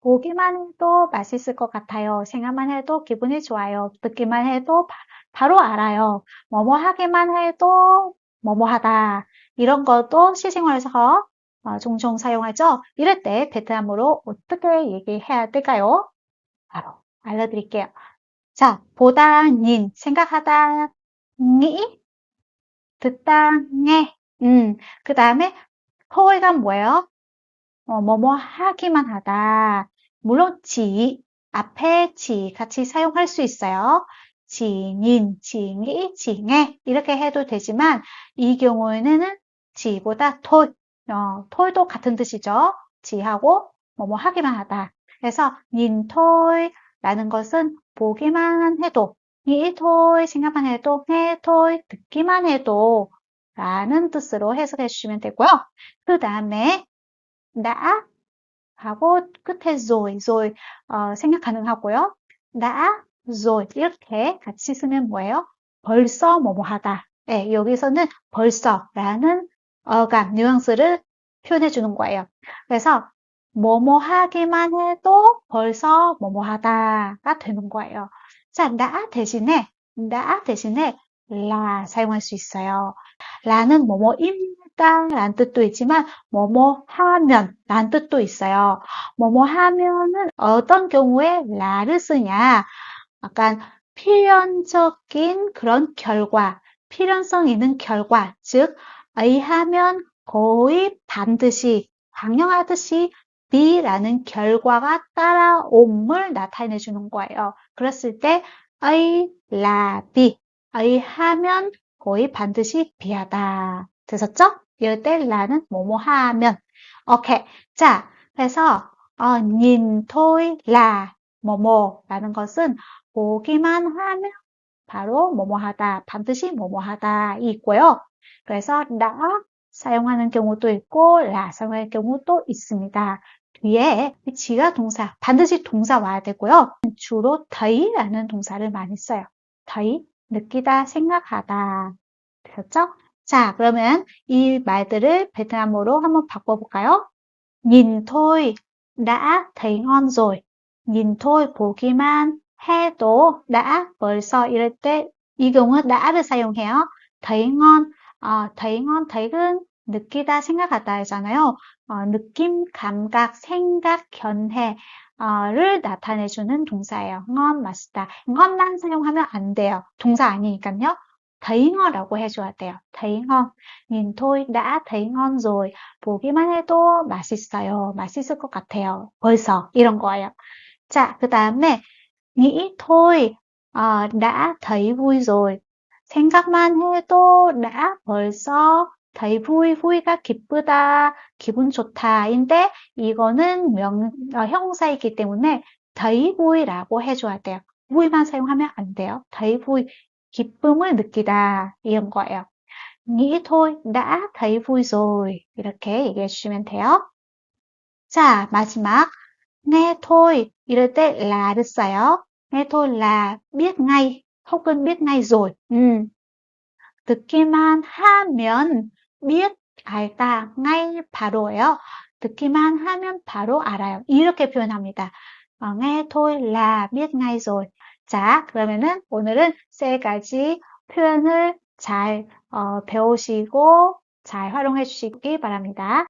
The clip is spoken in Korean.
보기만 해도 맛있을 것 같아요. 생각만 해도 기분이 좋아요. 듣기만 해도 바, 바로 알아요. 뭐뭐 하기만 해도 뭐뭐 하다. 이런 것도 실생활에서 어, 종종 사용하죠. 이럴 때 베트남어로 어떻게 얘기해야 될까요? 바로 알려드릴게요. 자, 보다, 닌, 생각하다, 니, 듣다, nghe. 음, 그 다음에 토의가 뭐예요? 어, 뭐뭐 하기만 하다. 물론 지, 앞에 지 같이 사용할 수 있어요. 지닌, 지니, 지nghe 이렇게 해도 되지만 이 경우에는 지보다 토, 어, 토도 같은 뜻이죠. 지하고 뭐뭐 하기만 하다. 그래서 닌토이라는 것은 보기만 해도 이토이 생각만 해도 해토이 듣기만 해도 라는 뜻으로 해석해 주시면 되고요. 그 다음에 나 하고 끝에 rồi, rồi 어, 생각 가능하고요. 나, rồi 이렇게 같이 쓰면 뭐예요? 벌써 뭐뭐 하다. 네, 여기서는 벌써라는 어감, 뉘앙스를 표현해 주는 거예요. 그래서 뭐뭐 하기만 해도 벌써 뭐뭐 하다가 되는 거예요. 자, 나 대신에 나 대신에 라 사용할 수 있어요. 라는 뭐뭐입 니다 라는 뜻도 있지만 뭐뭐 하면 라는 뜻도 있어요. 뭐뭐 하면은 어떤 경우에 라를 쓰냐 약간 필연적인 그런 결과 필연성 있는 결과 즉 의하면 거의 반드시 강령하듯이 B라는 결과가 따라옴을 나타내 주는 거예요. 그랬을 때 B 의하면 거의 반드시 B하다. 되셨죠? 이럴 때 라는 뭐뭐 하면 오케이. 자, 그래서 어, 닌, 토이, 라, 뭐뭐라는 것은 보기만 하면 바로 뭐뭐 하다, 반드시 뭐뭐 하다 있고요. 그래서 나 사용하는 경우도 있고 라 사용하는 경우도 있습니다. 뒤에 지가 동사, 반드시 동사 와야 되고요. 주로 더이라는 동사를 많이 써요. 더이, 느끼다, 생각하다. 되셨죠? 자, 그러면 이 말들을 베트남어로 한번 바꿔볼까요? Nhìn thôi đã thấy ngon rồi. Nhìn thôi 보기만 해도 đã 벌써 이럴 때 이 경우는 다를 사용해요. thấy ngon, 어, thấy ngon, thấy 은 느끼다, 생각하다잖아요. 어, 느낌, 감각, 생각, 견해 를 나타내주는 동사예요. ngon, 맛있다. ngon만 사용하면 안 돼요. 동사 아니니까요. Thấy ngon라고 해줘야 돼요. thấy ngon. nhìn thôi đã thấy ngon rồi. 보기만 해도 맛있어요. 맛있을 것 같아요. 벌써 이런 거예요. 자, 그 다음에 nghĩ thôi 어, đã thấy vui rồi. 생각만 해도 đã 벌써 thấy vui, vui가 기쁘다, 기분 좋다인데 이거는 명, 어, 형사이기 때문에 thấy vui라고 해줘야 돼요. vui만 사용하면 안 돼요. thấy vui, 기쁨을 느끼다 이런 거예요. thôi đã thấy vui rồi 이렇게 얘기해 주시면 돼요. 자 마지막 thôi 이럴 때 라를 써요. thôi là biết ngay 혹은 biết ngay rồi. 음. 듣기만 하면 biết 알다 ngay 바로예요. 듣기만 하면 바로 알아요. 이렇게 표현합니다. 어, thôi là biết ngay rồi. 자, 그러면은 오늘은 세 가지 표현을 잘 어, 배우시고 잘 활용해 주시기 바랍니다.